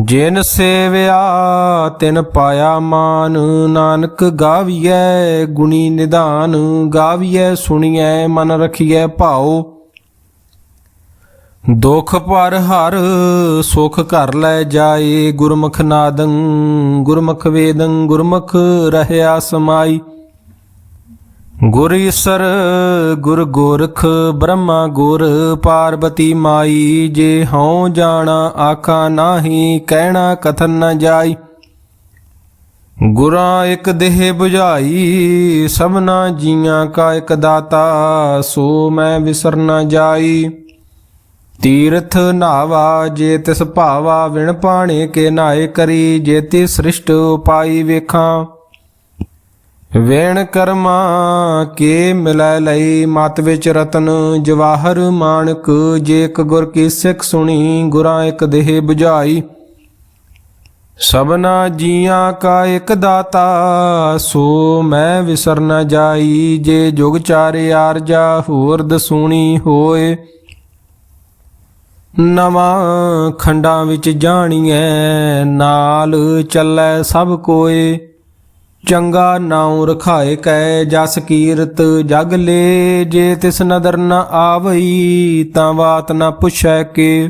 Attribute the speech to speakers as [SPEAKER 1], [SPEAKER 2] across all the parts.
[SPEAKER 1] ਜਿਨ ਸੇਵਿਆ ਤਿਨ ਪਾਇਆ ਮਾਨ, ਨਾਨਕ ਗਾਵੀਐ ਗੁਣੀ ਨਿਧਾਨ, ਗਾਵੀਐ ਸੁਣੀਐ ਮਨ ਰਖੀਐ ਭਾਉ। ਦੁਖ ਪਰ ਹਰ ਸੁਖ ਘਰ ਲੈ ਜਾਏ, ਗੁਰਮੁਖ ਨਾਦੰ, ਗੁਰਮੁਖ ਵੇਦੰ, ਗੁਰਮੁਖ ਰਹਿਆ ਸਮਾਈ। ਗੁਰ ਈਸਰ, ਗੁਰ ਗੋਰਖ, ਬ੍ਰਹਮਾ ਗੁਰ, ਪਾਰਬਤੀ ਮਾਈ, ਜੇ ਹਉ ਜਾਣਾ, ਆਖਾ ਨਾਹੀ, ਕਹਿਣਾ ਕਥਨ ਨ ਜਾਈ। ਗੁਰਾਂ ਇੱਕ ਦੇਹ 부ਝਾਈ ਸਭਨਾ ਜੀਆਂ ਕਾ ਇੱਕ ਦਾਤਾ, ਸੋ ਮੈਂ ਵਿਸਰ ਨ ਜਾਈ। ਤੀਰਥ ਨਾਵਾ, ਜੇ ਤਿਸ ਭਾਵਾ, ਵਿਣ ਪਾਣੇ ਕੇ ਨਾਏ ਕਰੀ, ਜੇ ਤੀ ਸ੍ਰਿਸ਼ਟ ਉਪਾਈ ਵੇਖਾਂ। ਵੇਣ ਕਰਮਾ ਕੇ ਮਿਲੈ ਲਈ? ਮਤ ਵਿੱਚ ਰਤਨ ਜਵਾਹਰ ਮਾਨਕ, ਜੇ ਇੱਕ ਗੁਰ ਕੀ ਸਿੱਖ ਸੁਣੀ, ਗੁਰਾਂ ਇੱਕ ਦੇਹ 부ਝਾਈ ਸਭਨਾ ਜੀਆਂ ਕਾ ਇੱਕ ਦਾਤਾ, ਸੋ ਮੈਂ ਵਿਸਰ ਨ ਜਾਈ। ਜੇ ਜੁਗ ਚਾਰੇ ਆਰਜਾ ਹੋਰ ਦਸੂਣੀ ਹੋਏ। ਨਵਾਂ ਖੰਡਾਂ ਵਿੱਚ ਜਾਣੀਐ, ਨਾਲ ਚੱਲੈ ਸਭ ਕੋਏ। ਚੰਗਾ ਨਾਉ ਰਖਾਏ ਕੈ ਜਸ ਕੀਰਤ, ਜਗ ਲੇ ਜੇ ਤਿਸ ਨਦਰ ਨ ਆਵਈ, ਤਾਂ ਬਾਤ ਨ ਪੁੱਛੈ ਕੇ।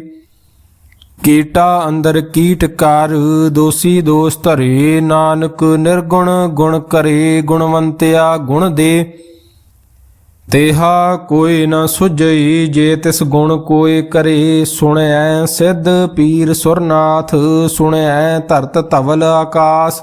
[SPEAKER 1] ਕੀਟਾ ਅੰਦਰ ਕੀਟ ਕਰ, ਦੋਸੀ ਦੋਸ ਧਰੇ, ਨਾਨਕ ਨਿਰਗੁਣ ਗੁਣ ਕਰੇ, ਗੁਣਵੰਤਿਆ ਗੁਣ ਦੇ। ਤੇਹਾ ਕੋਈ ਨ ਸੁਝਈ, ਜੇ ਤਿਸ ਗੁਣ ਕੋਈ ਕਰੇ ਸੁਣਿਐ ਸਿੱਧ ਪੀਰ ਸੁਰਨਾਥ ਸੁਣਿਐ ਧਰਤ ਧਵਲ ਆਕਾਸ।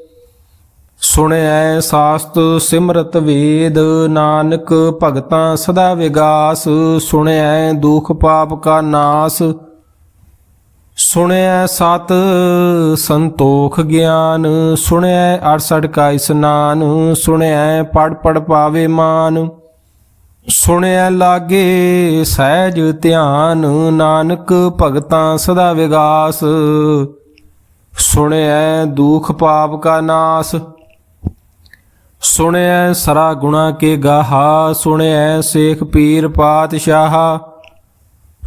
[SPEAKER 1] ਸੁਣਿਐ ਸਾਸਤ ਸਿਮਰਤ ਵੇਦ, ਨਾਨਕ ਭਗਤਾਂ ਸਦਾ ਵਿਗਾਸ, ਸੁਣਿਐ ਦੁਖ ਪਾਪ ਕਾ ਨਾਸ, ਸੁਣਿਐ ਸਤ ਸੰਤੋਖ ਗਿਆਨ, ਸੁਣਿਐ 68 ਕਾ ਇਸਨਾਨ, ਸੁਣਿਐ ਪੜ ਪੜ ਪਾਵੇ ਮਾਨ, ਸੁਣਿਐ ਲਾਗੇ ਸਹਿਜ ਧਿਆਨ, ਨਾਨਕ ਭਗਤਾਂ ਸਦਾ ਵਿਗਾਸ, ਸੁਣਿਐ ਦੁਖ ਪਾਪ ਕਾ ਨਾਸ ਸੁਣਿਐ ਸਰਾ ਗੁਣਾ ਕੇ ਗਾਹਾ, ਸੁਣਿਐ ਸੇਖ ਪੀਰ ਪਾਤਸ਼ਾਹ।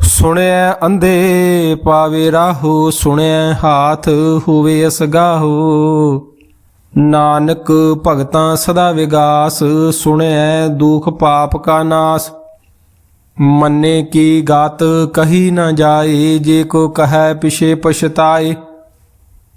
[SPEAKER 1] ਸੁਣਿਐ ਅੰਧੇ ਪਾਵੇ ਰਾਹੋ, ਸੁਣਿਐ ਹਾਥ ਹੋਵੇ ਅਸਗਾਹੋ। ਨਾਨਕ ਭਗਤਾਂ ਸਦਾ ਵਿਗਾਸ, ਸੁਣਿਐ ਦੁਖ ਪਾਪ ਕਾ ਨਾਸ। ਮੰਨੇ ਕੀ ਗਾਤ ਕਹੀ ਨਾ ਜਾਏ, ਜੇ ਕੋ ਕਹੈ ਪਿਛੇ ਪਛਤਾਏ।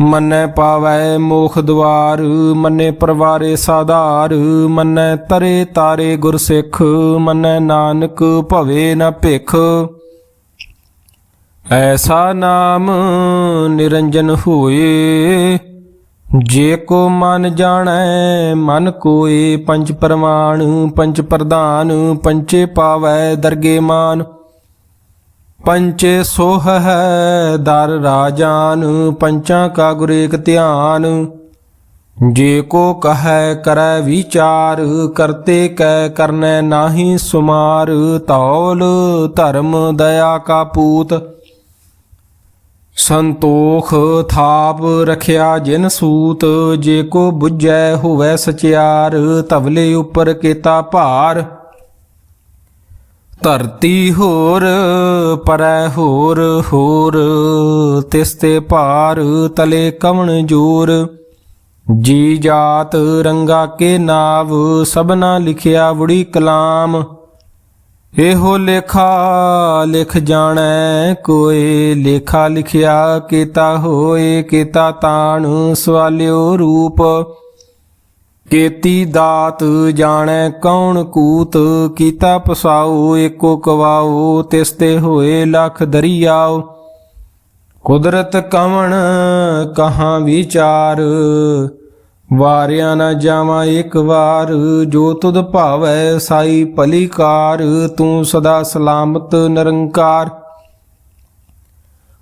[SPEAKER 1] ਮੰਨੈ ਪਾਵੈ ਮੋਖ ਦਵਾਰ, ਮੰਨੇ ਪਰਵਾਰੇ ਸਾਧਾਰ, ਮੰਨੈ ਤਰੇ ਤਾਰੇ ਗੁਰਸਿੱਖ ਮੰਨੈ ਨਾਨਕ ਭਵੇ ਨ ਭਿਖ। ਐਸਾ ਨਾਮ ਨਿਰੰਜਨ ਹੋਏ, ਜੇ ਕੋ ਮਨ ਜਾਣੈ, ਮਨ ਕੋਏ ਪੰਜ ਪ੍ਰਮਾਣ, ਪੰਜ ਪ੍ਰਧਾਨ ਪੰਚੇ ਪਾਵੈ ਦਰਗੇ ਮਾਨ। ਪੰਚੇ ਸੋਹ ਹੈ ਦਰ ਰਾਜਾਨ, ਪੰਚਾਂ ਕਾ ਗੁਰ ਏਕ ਧਿਆਨ। ਜੇ ਕੋ ਕਹੈ ਕਰੈ ਵਿਚਾਰ, ਕਰਤੇ ਕੈ ਕਰਨੈ ਨਾਹੀ ਸੁਮਾਰ। ਤੌਲ ਧਰਮ ਦਇਆ ਕਾ ਪੂਤ। ਸੰਤੋਖ ਥਾਪ ਰਖਿਆ ਜਿਨ ਸੂਤ। ਜੇ ਕੋ 부ਜੈ ਹੋਵੈ ਸਚਿਆਰ ਤਵਲੇ ਉਪਰ ਕੀਤਾ ਭਾਰ। ਧਰਤੀ ਹੋਰ, ਪਰੈ ਹੋਰ ਹੋਰ, ਤਿਸ ਤੇ ਭਾਰ ਤਲੇ ਕਵਣ ਜੋਰ। ਜੀ ਜਾਤ ਰੰਗਾ ਕੇ ਨਾਵ, ਸਭਨਾ ਲਿਖਿਆ ਬੁੜੀ ਕਲਾਮ। ਇਹੋ ਲੇਖਾ ਲਿਖ ਜਾਣੈ ਕੋਈ ਲੇਖਾ ਲਿਖਿਆ ਕੀਤਾ ਹੋਏ, ਕੀਤਾ ਤਾਣ ਸਵਾਲਿਓ ਰੂਪ। ਕੇਤੀ ਦਾਤ ਜਾਣੈ ਕੌਣ ਕੂਤ, ਕੀਤਾ ਪਸਾਉ ਏਕੋ ਕਵਾਉ, ਤਿਸ ਤੇ ਹੋਏ ਲਖ ਦਰਿਆਉ। ਕੁਦਰਤ ਕਵਣ ਕਹਾਂ ਵਿਚਾਰ, ਵਾਰਿਆ ਨਾ ਜਾਵਾਂ ਇੱਕ ਵਾਰ, ਜੋ ਤੁਧ ਭਾਵੈ ਸਾਈ ਭਲੀ ਕਾਰ ਤੂੰ ਸਦਾ ਸਲਾਮਤ ਨਿਰੰਕਾਰ।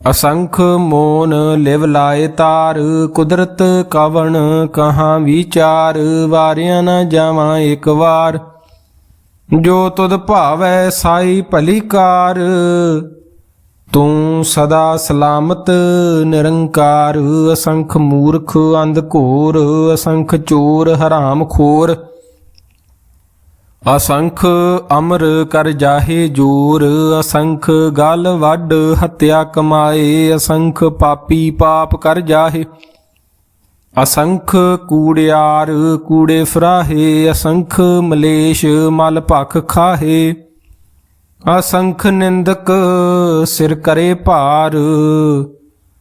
[SPEAKER 1] ਅਸੰਖ ਮੋਨ ਲਿਵ ਲਾਏ ਤਾਰ, ਕੁਦਰਤ ਕਵਣ ਕਹਾਂ ਵਿਚਾਰ, ਵਾਰਿਆ ਨਾ ਜਾਵਾਂ ਇੱਕ ਵਾਰ। ਜੋ ਤੁਧ ਭਾਵੈ ਸਾਈ ਭਲੀ ਕਾਰ, ਤੂੰ ਸਦਾ ਸਲਾਮਤ ਨਿਰੰਕਾਰ। ਅਸੰਖ ਮੂਰਖ ਅੰਧ ਘੋਰ, ਅਸੰਖ ਚੋਰ ਹਰਾਮ ਖੋਰ। ਅਸੰਖ ਅਮਰ ਕਰ ਜਾਹੇ ਜੋਰ, ਅਸੰਖ ਗਲ ਵੱਡ ਹੱਤਿਆ ਕਮਾਏ, ਅਸੰਖ ਪਾਪੀ ਪਾਪ ਕਰ ਜਾਹੇ। ਅਸੰਖ ਕੂੜਿਆਰ ਕੂੜੇ ਫਰਾਹੇ, ਅਸੰਖ ਮਲੇਸ਼ ਮਲ ਭਖ ਖਾਹੇ। ਅਸੰਖ ਨਿੰਦਕ ਸਿਰ ਕਰੇ ਭਾਰ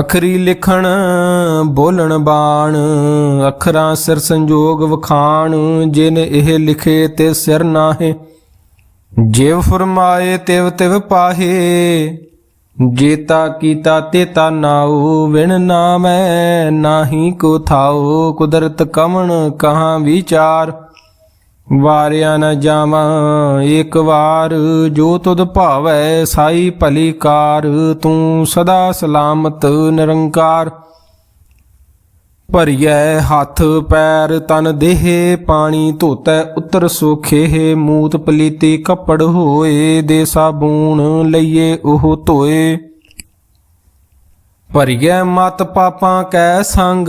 [SPEAKER 1] ਅਖਰੀ ਲਿਖਣ, ਬੋਲਣ ਬਾਣ, ਅਖਰਾਂ ਸਿਰ ਸੰਜੋਗ ਵਖਾਣ, ਜਿਨ ਇਹ ਲਿਖੇ ਤੇ ਸਿਰ ਨਾਹੇ। ਜਿਵ ਫਰਮਾਏ, ਤਿਵ ਤਿਵ ਪਾਹੇ, ਜੇਤਾ ਕੀਤਾ ਤੇਤਾ ਨਾਉ, ਵਿਣ ਨਾਮੈ, ਨਾਹੀ ਕੋ ਥਾਉ, ਕੁਦਰਤ ਕਵਣ ਕਹਾਂ ਵਿਚਾਰ। ਵਾਰਿਆ ਨ ਜਾਵਾਂ, ਇੱਕ ਵਾਰ ਜੋ ਤੁਧ ਭਾਵੈ ਸਾਈ ਭਲੀ ਕਾਰ ਤੂੰ ਸਦਾ ਸਲਾਮਤ ਨਿਰੰਕਾਰ। ਭਰੀਐ ਹੱਥ ਪੈਰ ਤਨ ਦੇਹ, ਪਾਣੀ ਧੋਤੈ ਉਤਰ ਸੋਖੇ, ਮੂਤ ਪਲੀਤੀ ਕੱਪੜ ਹੋਏ ਦੇ ਸਾਬੂਨ ਲਈਏ ਉਹ ਧੋਏ। ਭਰੀਐ ਮਤ ਪਾਪਾਂ ਕੈ ਸੰਗ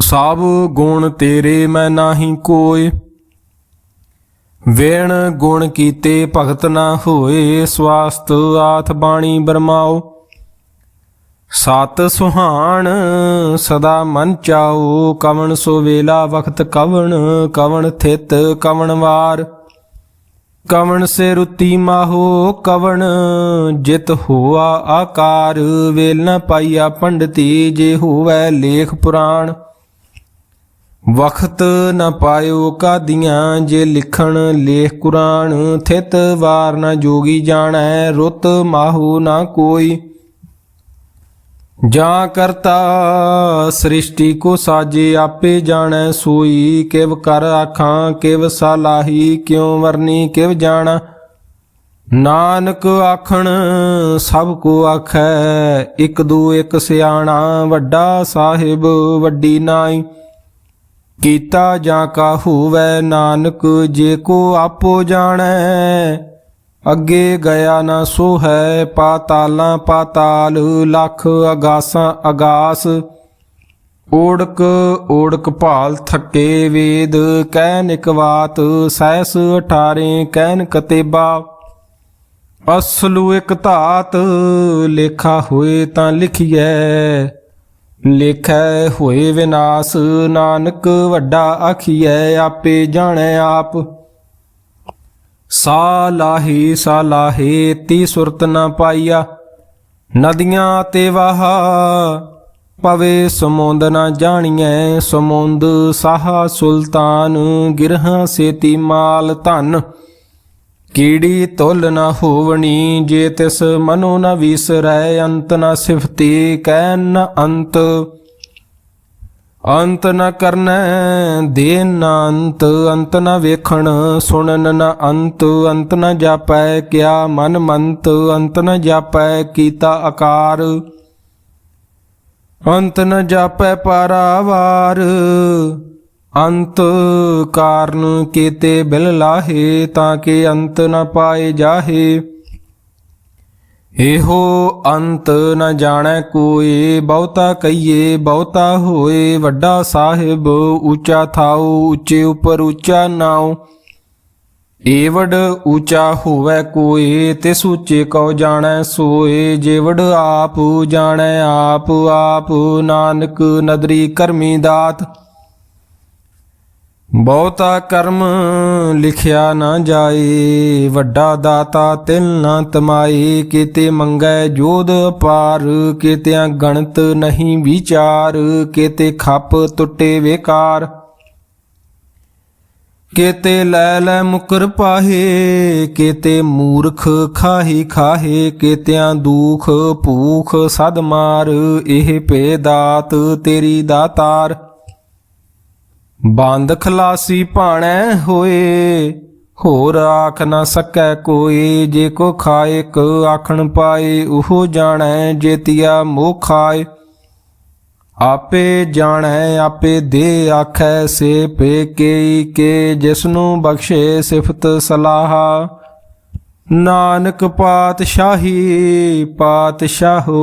[SPEAKER 1] ਸਭ ਗੁਣ ਤੇਰੇ ਮੈਂ ਨਾਹੀ ਕੋਇ ਵੇਣ ਗੁਣ ਕੀਤੇ ਭਗਤ ਨਾ ਹੋਏ, ਸਵਾਸਤ ਆਥ ਬਾਣੀ ਬਰਮਾਓ। ਸਤ ਸੁਹਾਣ ਸਦਾ ਮਨ ਚਾਉ ਕਵਣ ਸੋ ਵੇਲਾ ਵਖਤ ਕਵਣ ਕਵਣ ਥਿਤ ਕਵਣ ਵਾਰ। ਕਵਣ ਸੇ ਰੁਤੀ ਮਾਹੋ, ਕਵਣ ਜਿਤ ਹੋਆ ਆਕਾਰ। ਵੇਲ ਨ ਪਾਈਆ ਪੰਡਤੀ, ਜੇ ਹੋਵੈ ਲੇਖ ਪੁਰਾਣ। ਵਖਤ ਨਾ ਪਾਇਓ ਕਾਦੀਆਂ, ਜੇ ਲਿਖਣ ਲੇਖ ਕੁਰਾਨ, ਥਿਤ ਵਾਰ ਨਾ ਜੋਗੀ ਜਾਣੈ, ਰੁੱਤ ਮਾਹੂ ਨਾ ਕੋਈ। ਜਾਂ ਕਰਤਾ ਸ੍ਰਿਸ਼ਟੀ ਕੋ ਸਾਜੇ, ਆਪੇ ਜਾਣੈ ਸੋਈ, ਕਿਵ ਕਰ ਆਖਾਂ, ਕਿਵ ਸਲਾਹੀ, ਕਿਉ ਵਰਨੀ, ਕਿਵ ਜਾਣਾ। ਨਾਨਕ ਆਖਣ, ਸਭ ਕੋ ਆਖੈ, ਇਕ ਦੂ ਇਕ ਸਿਆਣਾ, ਵੱਡਾ ਸਾਹਿਬ, ਵੱਡੀ ਨਾਈ। ਕੀਤਾ ਜਾਂ ਕਾ ਵੈ ਨਾਨਕ, ਜੇ ਕੋ ਆਪੋ ਜਾਣੈ। ਅੱਗੇ ਗਿਆ ਨਾ ਸੋ ਹੈ ਪਾਤਾਲਾਂ ਪਾਤਾਲ, ਲੱਖ ਅਗਾਸਾਂ ਅਗਾਸ। ਓੜਕ ਓੜਕ ਭਾਲ ਥੱਕੇ ਵੇਦ ਕਹਿ ਨਿਕਵਾਤ ਸਹਿਸ ਅਠਾਰੇ ਕਹਿਨ ਕਤੇਬਾ। ਅਸਲੂ ਇਕ ਧਾਤ, ਲੇਖਾ ਹੋਏ ਤਾਂ ਲਿਖੀਐ। ਲੇਖੈ ਹੋਏ ਵਿਨਾਸ਼, ਨਾਨਕ ਵੱਡਾ ਆਖੀਐ, ਆਪੇ ਜਾਣੈ ਆਪ। ਸਾ ਲਾਹੀ ਸਾ ਲਾਹੇ, ਤੀ ਸੁਰਤ ਨਾ ਪਾਈਆ। ਨਦੀਆਂ ਤੇ ਵਾਹ, ਪਵੇ ਸਮੁੰਦ ਨਾ ਜਾਣੀਐ। ਸਮੁੰਦ ਸਾਹਾ ਸੁਲਤਾਨ, ਗਿਰਹਾਂ ਸੇਤੀ ਮਾਲ ਧਨ। ਕੀੜੀ ਤੁਲ ਨਾ ਹੋਵਣੀ, ਜੇ ਤਿਸ ਮਨੋ ਨ ਵਿਸਰੈ, ਅੰਤ ਨ ਸਿਫਤੀ ਕਹਿ ਨ ਅੰਤ। ਅੰਤ ਨ ਕਰਨੈ ਦੇ ਨ ਅੰਤ। ਅੰਤ ਨ ਵੇਖਣ, ਸੁਣਨ ਨ ਅੰਤ। ਅੰਤ ਨ ਜਾਪੈ, ਕਿਆ ਮਨ ਮੰਤ। ਅੰਤ ਨ ਜਾਪੈ, ਕੀਤਾ ਆਕਾਰ। ਅੰਤ ਨ ਜਾਪੈ ਪਾਰਾਵਾਰ ਅੰਤ ਕਾਰਨ ਕੀਤੇ ਬਿਲ ਲਾਹੇ ਤਾਂ ਕਿ ਅੰਤ ਨ ਪਾਏ ਜਾਹੇ। ਇਹੋ ਅੰਤ ਨ ਜਾਣੈ ਕੋਈ, ਬਹੁਤਾ ਕਹੀਏ ਬਹੁਤਾ ਹੋਏ, ਵੱਡਾ ਸਾਹਿਬ ਉੱਚਾ ਥਾਉ, ਉੱਚੇ ਉਪਰ ਉੱਚਾ ਨਾਉ। ਏਵੜ ਉੱਚਾ ਹੋਵੇ ਕੋਈ, ਤਿਸ ਉੱਚੇ ਕਉ ਜਾਣੈ ਸੋਏ। ਜੇਵੜ ਆਪ ਜਾਣੈ ਆਪ ਆਪ ਨਾਨਕ ਨਦਰੀ ਕਰਮੀ ਦਾਤ। ਬਹੁਤਾ ਕਰਮ ਲਿਖਿਆ ਨਾ ਜਾਏ, ਵੱਡਾ ਦਾਤਾ ਤਿਲ ਨਾ ਤਮਾਏ, ਕਿਤੇ ਮੰਗੈ ਜੋਧ ਪਾਰ ਕਿਤਿਆਂ ਗਣਤ ਨਹੀਂ ਵਿਚਾਰ, ਕਿਤੇ ਖੱਪ ਟੁੱਟੇ ਵੇਕਾਰ। ਕੇਤੇ ਲੈ ਲੈ ਮੁਕਰ ਪਾਹੇ, ਕਿਤੇ ਮੂਰਖ ਖਾਹੀ ਖਾਹੇ, ਕੇਤਿਆਂ ਦੁਖ ਭੂਖ ਸਦ ਮਾਰ, ਇਹ ਭੇ ਦਾਤ ਤੇਰੀ ਦਾਤਾਰ। ਬੰਦ ਖਲਾਸੀ ਭਾਣੈ ਹੋਏ, ਹੋਰ ਆਖ ਨਾ ਸਕੈ ਕੋਈ, ਜੇ ਕੋ ਖਾਏ ਕ ਆਖਣ ਪਾਏ, ਉਹ ਜਾਣੈ ਜੇਤੀਆ ਮੋਹ ਖਾਏ। ਆਪੇ ਜਾਣੈ, ਆਪੇ ਦੇ ਆਖੈ, ਸੇ ਪੇ ਕੇ ਕੇ, ਜਿਸਨੂੰ ਬਖਸ਼ੇ ਸਿਫਤ ਸਲਾਹ। ਨਾਨਕ ਪਾਤਸ਼ਾਹੀ, ਪਾਤਸ਼ਾਹੋ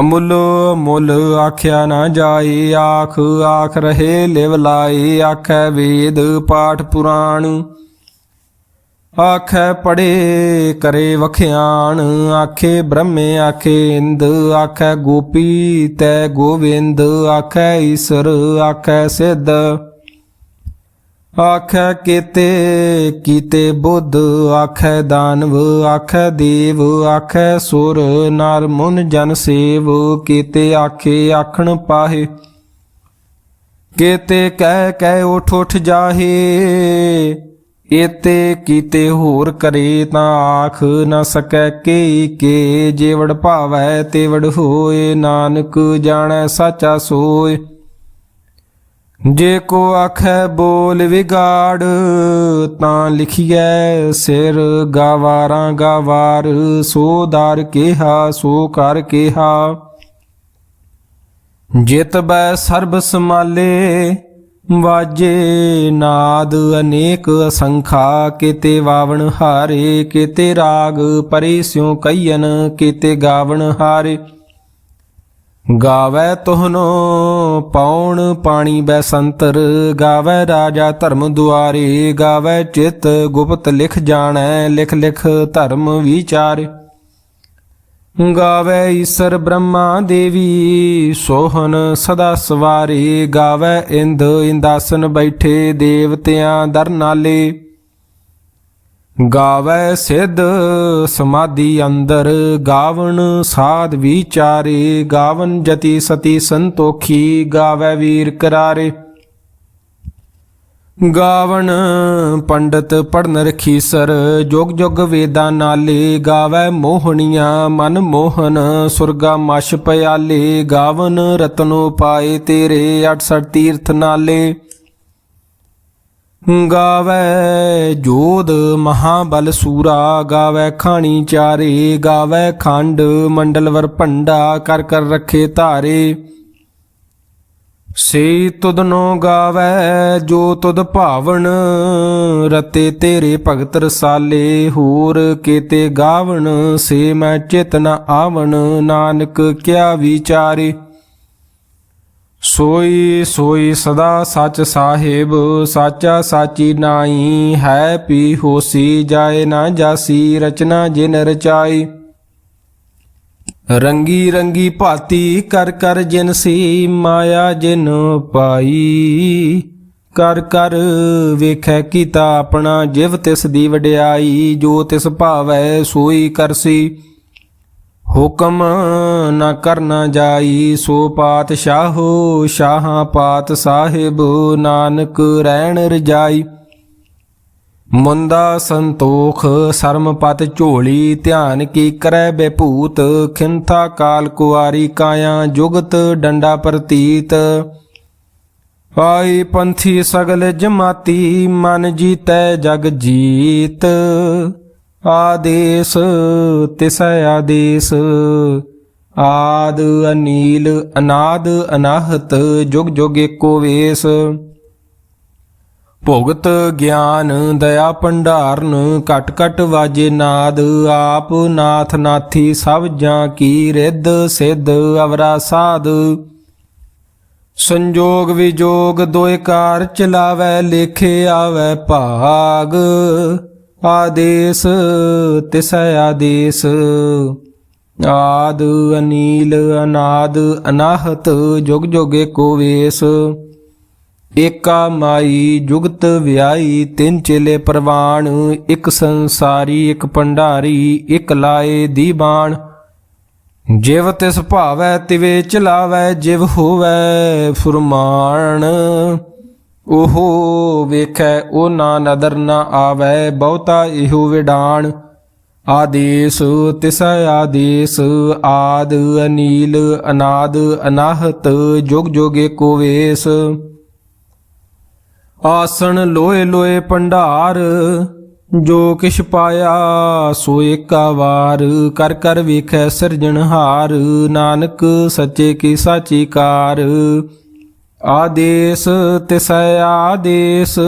[SPEAKER 1] ਅਮੁੱਲ ਮੁੱਲ ਆਖਿਆ ਨਾ ਜਾਏ, ਆਖ ਆਖ ਰਹੇ ਲਿਵ ਲਾਏ, ਆਖੈ ਵੇਦ ਪਾਠ ਪੁਰਾਣ। ਆਖੈ ਪੜੇ ਕਰੇ ਵਖਿਆਣ, ਆਖੇ ਬ੍ਰਹਮੇ, ਆਖੇ ਇੰਦ, ਆਖੈ ਗੋਪੀ ਤੈ ਗੋਵਿੰਦ, ਆਖੈ ਈਸ਼ਰ, ਆਖੈ ਸਿੱਧ। ਆਖੈ ਕੀਤੇ ਕੀਤੇ ਬੁੱਧ, ਆਖੈ ਦਾਨਵ, ਆਖੈ ਦੇਵ, ਆਖੈ ਸੁਰ, ਨਰ ਮੁਨ ਜਨ ਸੇਵ, ਕੀਤੇ ਆਖੇ ਆਖਣ ਪਾਹੇ। ਕੀਤੇ ਕਹਿ ਕਹਿ ਉਠ ਉਠ ਜਾਹੇ, ਏਤੇ ਕੀਤੇ ਹੋਰ ਕਰੇ ਤਾਂ ਆਖ ਨਾ ਸਕੈ ਕੇ ਕੇ, ਜੇਵੜ ਭਾਵੈ ਤੇਵੜ ਹੋਏ, ਨਾਨਕ ਜਾਣੈ ਸਾਚਾ ਸੋਏ। ਜੇ ਕੋ ਆਖੈ ਬੋਲ ਵਿਗਾੜ, ਤਾਂ ਲਿਖੀਐ ਸਿਰ ਗਾਵਾਰਾਂ ਗਾਵਾਰ, ਸੋ ਦਰ ਕਿਹਾ, ਸੋ ਕਰ ਕਿਹਾ। ਜਿਤ ਬੈ ਸਰਬ ਸਮਾਲੇ, ਵਾਜੇ ਨਾਦ ਅਨੇਕ ਅਸੰਖਾ, ਕੀਤੇ ਵਾਵਣ ਹਾਰੇ, ਕੀਤੇ ਰਾਗ ਪਰੇ ਸਿਉ ਕਈਨ ਕੀਤੇ ਗਾਵਣ ਹਾਰੇ। ਗਾਵੇ ਤੁਹਨੋ ਪੌਣ ਪਾਣੀ ਬੈ ਸੰਤਰ ਗਾਵੇ ਰਾਜਾ ਧਰਮ ਦੁਆਰੇ, ਗਾਵੇ ਚਿਤ ਗੁਪਤ ਲਿਖ ਜਾਣੈ, ਲਿਖ ਲਿਖ ਧਰਮ ਵਿਚਾਰੇ। ਗਾਵੇ ਈਸ਼ਰ ਬ੍ਰਹਮਾ ਦੇਵੀ ਸੋਹਨ ਸਦਾ ਸਵਾਰੇ, ਗਾਵੇ ਇੰਦ ਇੰਦਾਸਨ ਬੈਠੇ, ਦੇਵਤਿਆਂ ਦਰ ਨਾਲੇ। ਗਾਵੇ ਸਿੱਧ ਸਮਾਧੀ ਅੰਦਰ, ਗਾਵਣ ਸਾਧ ਵਿਚਾਰੇ ਗਾਵਨ ਜਤੀ ਸਤੀ ਸੰਤੋਖੀ, ਗਾਵੇ ਵੀਰ ਕਰਾਰੇ। ਗਾਵਣ ਪੰਡਤ ਪੜਨ ਰਖੀਸਰ ਜੁਗ ਜੁਗ ਵੇਦਾਂ ਨਾਲੇ, ਗਾਵੇ ਮੋਹਣੀਆਂ ਮਨ ਮੋਹਨ, ਸੁਰਗਾ ਮਛ ਪਿਆਲੇ ਗਾਵਨ ਰਤਨੋ ਪਾਏ ਤੇਰੇ 68 ਤੀਰਥ ਨਾਲੇ। ਗਾਵੇ ਜੋਧ ਮਹਾਬਲ ਸੂਰਾ, ਗਾਵੇ ਖਾਣੀ ਚਾਰੇ, ਗਾਵੇ ਖੰਡ ਮੰਡਲਵਰ ਭੰਡਾ, ਕਰ ਕਰ ਰੱਖੇ ਧਾਰੇ। ਸੇ ਤੁਧਨੋ ਗਾਵੇ, ਜੋ ਤੁਧ ਭਾਵਨ, ਰਤੇ ਤੇਰੇ ਭਗਤ ਰਸਾਲੇ, ਹੋਰ ਕੀਤੇ ਗਾਵਣ ਸੇ ਮੈਂ ਚਿਤ ਨ ਆਵਣ, ਨਾਨਕ ਕਿਆ ਵਿਚਾਰੇ। ਸੋਈ ਸੋਈ ਸਦਾ ਸੱਚ ਸਾਹਿਬ, ਸਾਚਾ ਸਾਚੀ ਨਾਈ ਹੈ ਪੀ ਹੋਸੀ, ਜਾਏ ਨਾ ਜਾਸੀ, ਰਚਨਾ ਜਿਨ ਰਚਾਈ। ਰੰਗੀ ਰੰਗੀ ਭਾਤੀ ਕਰ ਕਰ ਜਿਨ ਸੀ, ਮਾਇਆ ਜਿਨ ਪਾਈ। ਕਰ ਕਰ ਵੇਖੈ ਕੀਤਾ ਆਪਣਾ ਜਿਵ ਤਿਸ ਦੀ ਵਡਿਆਈ, ਜੋ ਤਿਸ ਭਾਵੈ ਸੋਈ ਕਰਸੀ ਹੁਕਮ ਨਾ ਕਰਨਾ ਜਾਈ, ਸੋ ਪਾਤਸ਼ਾਹੋ ਸ਼ਾਹਾਂ ਪਾਤ ਸਾਹਿਬ ਨਾਨਕ ਰਹਿਣ ਰਜਾਈ। ਮੁੰਦਾ ਸੰਤੋਖ ਸਰਮਪਤ ਝੋਲੀ, ਧਿਆਨ ਕੀ ਕਰੈ ਬੇਭੂਤ, ਖਿੰਥਾ ਕਾਲ ਕੁਆਰੀ ਕਾਇਆ ਜੁਗਤ ਡੰਡਾ ਪ੍ਰਤੀਤ। ਆਈ ਪੰਥੀ ਸਗਲ ਜਮਾਤੀ, ਮਨ ਜੀਤੈ ਜਗ ਜੀਤ। ਆਦੇਸ ਤਿਸੈ ਆਦੇਸ। ਆਦ ਅਨੀਲ, ਅਨਾਦ ਅਨਾਹਤ, ਜੁਗ ਜੁਗ ਏਕੋ ਵੇਸ। ਭੁਗਤ ਗਿਆਨ, ਦਇਆ ਭੰਡਾਰਨ ਕਟ ਕਟ ਵਾਜੇ ਨਾਦ। ਆਪ ਨਾਥ ਨਾਥੀ, ਸਭ ਜਾਂ ਕੀ ਰਿੱਧ ਸਿੱਧ, ਅਵਰਾ ਸਾਧ। ਸੰਜੋਗ ਵਿਜੋਗ ਦੋਇ ਕਾਰ ਚਲਾਵੈ, ਲੇਖੇ ਆਵੈ ਭਾਗ। ਆਦੇਸ, ਤਿਸੈ ਆਦੇਸ। ਆਦ ਅਨੀਲ, ਅਨਾਦ, ਅਨਾਹਤ, ਜੁਗ ਜੁਗੇ ਕੋ ਵੇਸ। ਏਕਾ ਮਾਈ, ਜੁਗਤ ਵਿਆਈ, ਤਿੰਨ ਚੇਲੇ ਪ੍ਰਵਾਣ। ਇੱਕ ਸੰਸਾਰੀ, ਇੱਕ ਭੰਡਾਰੀ, ਇੱਕ ਲਾਏ ਦੀਬਾਨ। ਜਿਵ ਤਿਸ ਭਾਵੈ, ਤਿਵੇ ਚਲਾਵੈ, ਜਿਵ ਹੋਵੈ ਫੁਰਮਾਨ। ਉਹ ਵੇਖੈ ਉਹ ਨਾ ਨਦਰ ਨਾ ਆਵੈ, ਬਹੁਤਾ ਇਹੋ ਵਿਡਾਣ। ਆਦੇਸ ਤਿਸ ਆਦੇਸ, ਆਦ ਅਨੀਲ ਅਨਾਦ ਅਨਾਹਤ, ਜੁਗ ਜੁਗੇ ਕੋ ਵੇਸ। ਆਸਣ ਲੋਏ ਲੋਏ ਭੰਡਾਰ, ਜੋ ਕਿਛ ਪਾਇਆ ਸੋ ਏਕਾ ਵਾਰ ਕਰ ਕਰ ਵੇਖੈ ਸਿਰਜਣਹਾਰ, ਨਾਨਕ ਸੱਚੇ ਕੀ ਸਾਚੀ ਕਾਰ। ਆਦੇਸ ਤਿਸੈ ਆਦੇਸ,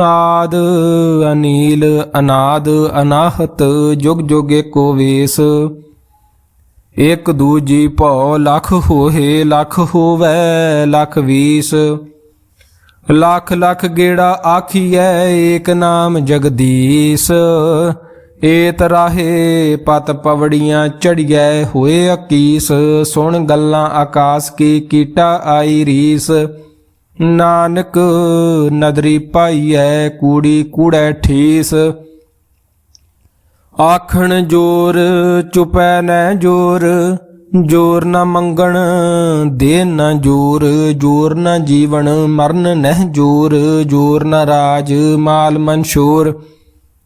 [SPEAKER 1] ਆਦ ਅਨੀਲ, ਅਨਾਦ ਅਨਾਹਤ, ਜੁਗ ਜੁਗ ਕੋ ਵੇਸ। ਇਕ ਦੂਜੀ ਭਉ ਲਖ ਹੋਏ ਲਖ ਹੋਵੇ, ਲਖ ਵੀਸ। ਲੱਖ ਲੱਖ ਗੇੜਾ ਆਖੀਐ, ਏਕ ਨਾਮ ਜਗਦੀਸ਼। ਏਤ ਰਾਹੇ ਪਤ ਪਵੜੀਆਂ ਚੜੀਐ ਹੋਏ ਅਕੀਸ, ਸੁਣ ਗੱਲਾਂ ਆਕਾਸ ਕੀ ਕੀਟਾ ਆਈ ਰੀਸ। ਨਾਨਕ ਨਦਰੀ ਪਾਈਐ, ਕੂੜੀ ਕੂੜੈ ਠੀਸ। ਆਖਣ ਜੋਰ ਚੁਪੈ ਨੈ ਜੋਰ ਜੋਰ ਨਾ ਮੰਗਣ ਦੇ ਨਾ ਜੋਰ ਜੋਰ ਨਾ ਜੀਵਨ ਮਰਨ ਨਹਿ ਜੋਰ ਜੋਰ ਨਾ ਰਾਜ ਮਾਲ ਮਨਸ਼ੂਰ।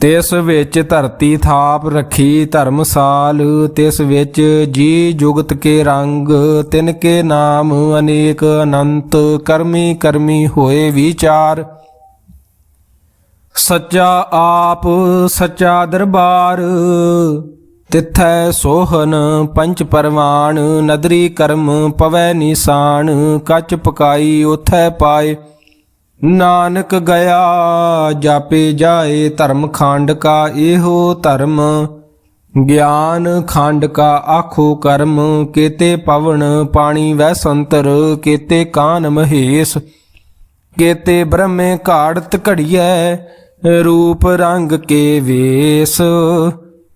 [SPEAKER 1] ਤਿਸ ਵਿੱਚ ਧਰਤੀ ਥਾਪ ਰੱਖੀ ਧਰਮਸਾਲ, ਤਿਸ ਵਿੱਚ ਜੀ ਜੁਗਤ ਕੇ ਰੰਗ, ਤਿਨ ਕੇ ਨਾਮ ਅਨੇਕ ਅਨੰਤ, ਕਰਮੀ ਕਰਮੀ ਹੋਏ ਵਿਚਾਰ। ਸੱਚਾ ਆਪ, ਸੱਚਾ ਦਰਬਾਰ, ਤਿਥੈ ਸੋਹਨ ਪੰਚ ਪਰਵਾਨ, ਨਦਰੀ ਕਰਮ ਪਵੈ ਨਿਸ਼ਾਨ, ਕੱਚ ਪਕਾਈ ਉਥੈ ਪਾਏ। ਨਾਨਕ ਗਿਆ, ਜਾਪੇ ਜਾਏ, ਧਰਮ ਖੰਡ ਕਾ ਇਹੋ ਧਰਮ। ਗਿਆਨ ਖੰਡ ਕਾ ਆਖੋ ਕਰਮ, ਕੇਤੇ ਪਵਨ ਪਾਣੀ ਵੈ ਸੰਤਰ, ਕੇਤੇ ਕਾਨ ਮਹੇਸ਼। ਕੇਤੇ ਬ੍ਰਹਮੇ ਘਾੜਤ ਘੜੀਐ, ਰੂਪ ਰੰਗ ਕੇ ਵੇਸ।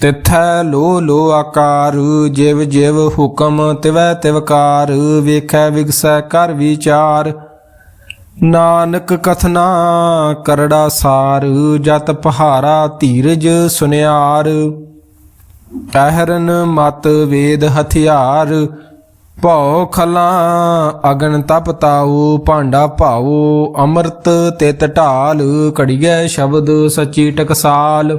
[SPEAKER 1] ਤਿਥੈ ਲੋ ਲੋ ਆਕਾਰ, ਜਿਵ ਜਿਵ ਹੁਕਮ ਤਿਵੈ ਤਿਵਕਾਰ ਵੇਖੈ ਵਿਗਸੈ ਕਰ ਵਿਚਾਰ। ਨਾਨਕ ਕਥਨਾ ਕਰੜਾ ਸਾਰ, ਜਤ ਪਹਾਰਾ ਧੀਰਜ ਸੁਨਿਆਰ। ਕਹਿਰਨ ਮਤ ਵੇਦ ਹਥਿਆਰ, ਭਉ ਖਲਾ ਅਗਨ ਤਪ ਤਾਉ, ਭਾਂਡਾ ਭਾਉ, ਅੰਮ੍ਰਿਤ ਤਿਤ ਢਾਲ, ਘੜੀਐ ਸ਼ਬਦ ਸਚੀ ਟਕਸਾਲ।